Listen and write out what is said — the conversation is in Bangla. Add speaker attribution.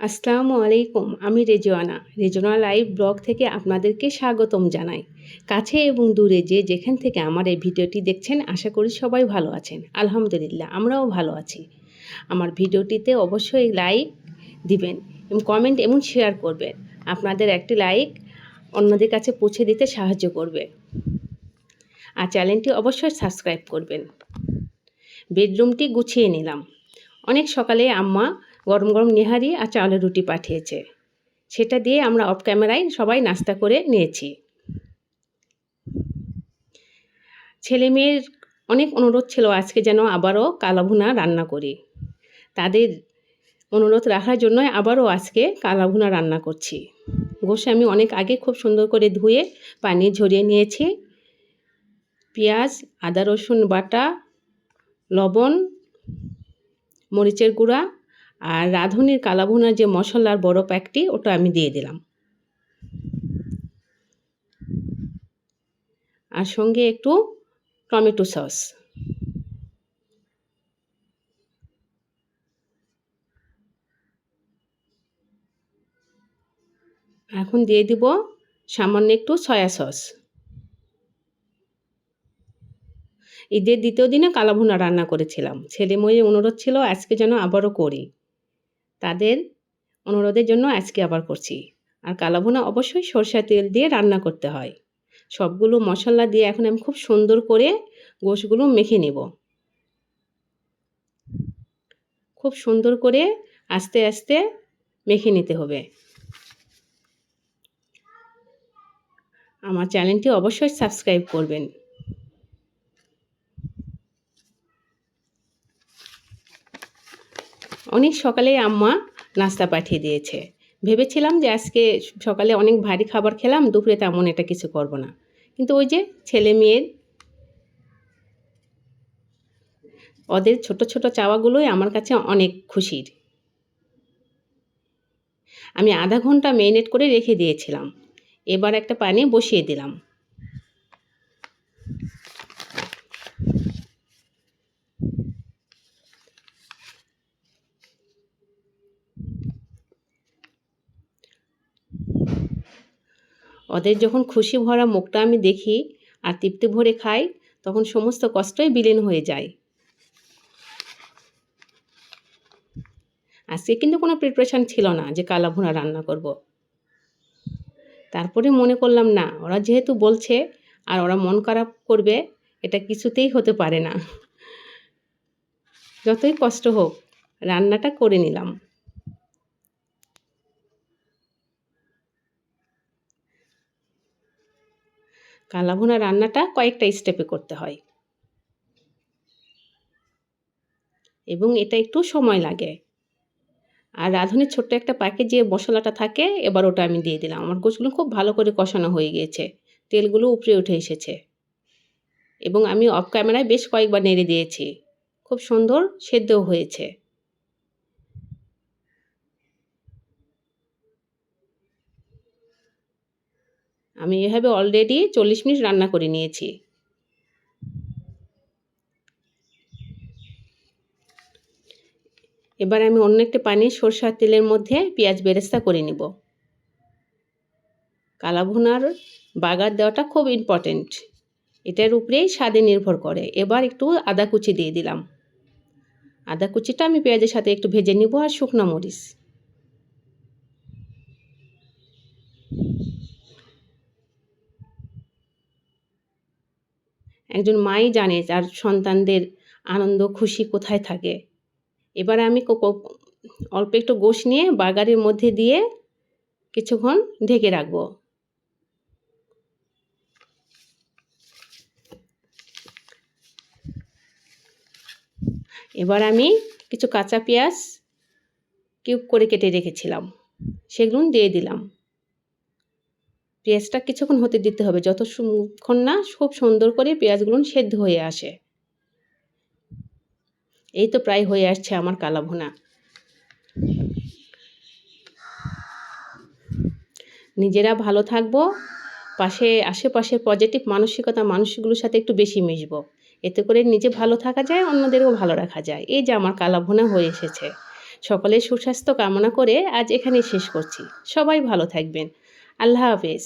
Speaker 1: আসসালামু আলাইকুম, আমি রেজওয়ানা। রেজওয়ানা লাইভ ব্লগ থেকে আপনাদেরকে স্বাগতম জানাই। কাছে এবং দূরে যে যেখান থেকে আমার এই ভিডিওটি দেখছেন, আশা করি সবাই ভালো আছেন। আলহামদুলিল্লাহ, আমরাও ভালো আছি। আমার ভিডিওটিতে অবশ্যই লাইক দিবেন এবং কমেন্ট এবং শেয়ার করবেন। আপনাদের একটি লাইক অন্যদের কাছে পৌঁছে দিতে সাহায্য করবে। আর চ্যানেলটি অবশ্যই সাবস্ক্রাইব করবেন। বেডরুমটি গুছিয়ে নিলাম। অনেক সকালে আম্মা গরম গরম নেহারি আর চাউলের রুটি পাঠিয়েছে। সেটা দিয়ে আমরা অফ ক্যামেরায় সবাই নাস্তা করে নিয়েছি। ছেলে মেয়ের অনেক অনুরোধ ছিল আজকে যেন আবারও কালাভুনা রান্না করি। তাদের অনুরোধ রাখার জন্য আবারও আজকে কালাভুনা রান্না করছি। গোশ আমি অনেক আগে খুব সুন্দর করে ধুয়ে, পানি ঝরিয়ে নিয়েছি। পেঁয়াজ, আদা রসুন বাটা, লবণ, মরিচের গুঁড়া আর রাঁধুনির কালাভুনার যে মশলার বড় প্যাকটি, ওটা আমি দিয়ে দিলাম। আর সঙ্গে একটু টমেটো সস। এখন দিয়ে দিব সামান্য একটু সয়া সস। ঈদের দ্বিতীয় দিনে কালাভুনা রান্না করেছিলাম। ছেলে মেয়ে অনুরোধ ছিল, আজকে যেন আবারও করি। তাদের অনুরোধের জন্য আজকে আবার করছি। আর কালাভুনা অবশ্যই সরষা তেল দিয়ে রান্না করতে হয়। সবগুলো মশলা দিয়ে এখন আমি খুব সুন্দর করে গোশগুলো মেখে নেব। খুব সুন্দর করে আস্তে আস্তে মেখে নিতে হবে। আমার চ্যানেলটি অবশ্যই সাবস্ক্রাইব করবেন। অনেক সকালে আম্মা নাস্তা পাঠিয়ে দিয়েছে। ভেবেছিলাম যে আজকে সকালে অনেক ভারী খাবার খেলাম, দুপুরে তেমন এটা কিছু করব না। কিন্তু ওই যে ছেলে মেয়ের ওদের ছোট ছোট চাওয়াগুলোই আমার কাছে অনেক খুশির। আমি আধা ঘণ্টা মেরিনেট করে রেখে দিয়েছিলাম। এবার একটা পানি বসিয়ে দিলাম। ওদের যখন খুশি ভরা মুখটা আমি দেখি আর তৃপ্তি ভরে খাই, তখন সমস্ত কষ্টই বিলীন হয়ে যায়। আজকে কিন্তু কোনো প্রিপারেশান ছিল না যে কালা ভুনা রান্না করব। তারপরে মনে করলাম, না, ওরা যেহেতু বলছে আর ওরা মন খারাপ করবে, এটা কিছুতেই হতে পারে না। যতই কষ্ট হোক, রান্নাটা করে নিলাম। কালাভুনা রান্নাটা কয়েকটা স্টেপে করতে হয়। এবং এটা একটু সময় লাগে। আর রাঁধুনির ছোট্ট একটা প্যাকেট যে মশলাটা থাকে, এবার ওটা আমি দিয়ে দিলাম। আমার গোছগুলো খুব ভালো করে কষানো হয়ে গিয়েছে। তেলগুলো উপরে উঠে এসেছে। এবং আমি অফ ক্যামেরায় বেশ কয়েকবার নেড়ে দিয়েছি। খুব সুন্দর সেদ্ধও হয়েছে। আমি এভাবে অলরেডি চল্লিশ মিনিট রান্না করে নিয়েছি। এবার আমি অন্য একটি পানি সরষার তেলের মধ্যে পেঁয়াজ বেরেস্তা করে নিব। কালাভুনার বাগার দেওয়াটা খুব ইম্পর্টেন্ট এটার উপরেই স্বাদে নির্ভর করে। এবার একটু আদা কুচি দিয়ে দিলাম। আদা কুচিটা আমি পেঁয়াজের সাথে একটু ভেজে নিব আর শুকনো মরিচ। একজন মাই জানে তার সন্তানদের আনন্দ, খুশি কোথায় থাকে। এবার আমি অল্প একটু গোশ নিয়ে বাগারের মধ্যে দিয়ে কিছুক্ষণ ঢেকে রাখব। এবার আমি কিছু কাঁচা পেঁয়াজ কিউব করে কেটে রেখেছিলাম। সেগুলো দিয়ে দিলাম। পেঁয়াজটা কিছুক্ষণ হতে দিতে হবে। যতক্ষণ না, খুব সুন্দর করে পেঁয়াজগুলো সেদ্ধ হয়ে আসে। এই তো প্রায় হয়ে আসছে আমার কালা ভুনা নিজেরা ভালো থাকব, পাশে, আশেপাশে পজিটিভ মানসিকতা মানুষগুলোর সাথে একটু বেশি মিশবো। এতে করে নিজে ভালো থাকা যায়, অন্যদেরও ভালো রাখা যায়। এই যে আমার কালা ভুনা হয়ে এসেছে। সকলের সুস্বাস্থ্য কামনা করে আজ এখানেই শেষ করছি। সবাই ভালো থাকবেন। আল্লাহ হাফেজ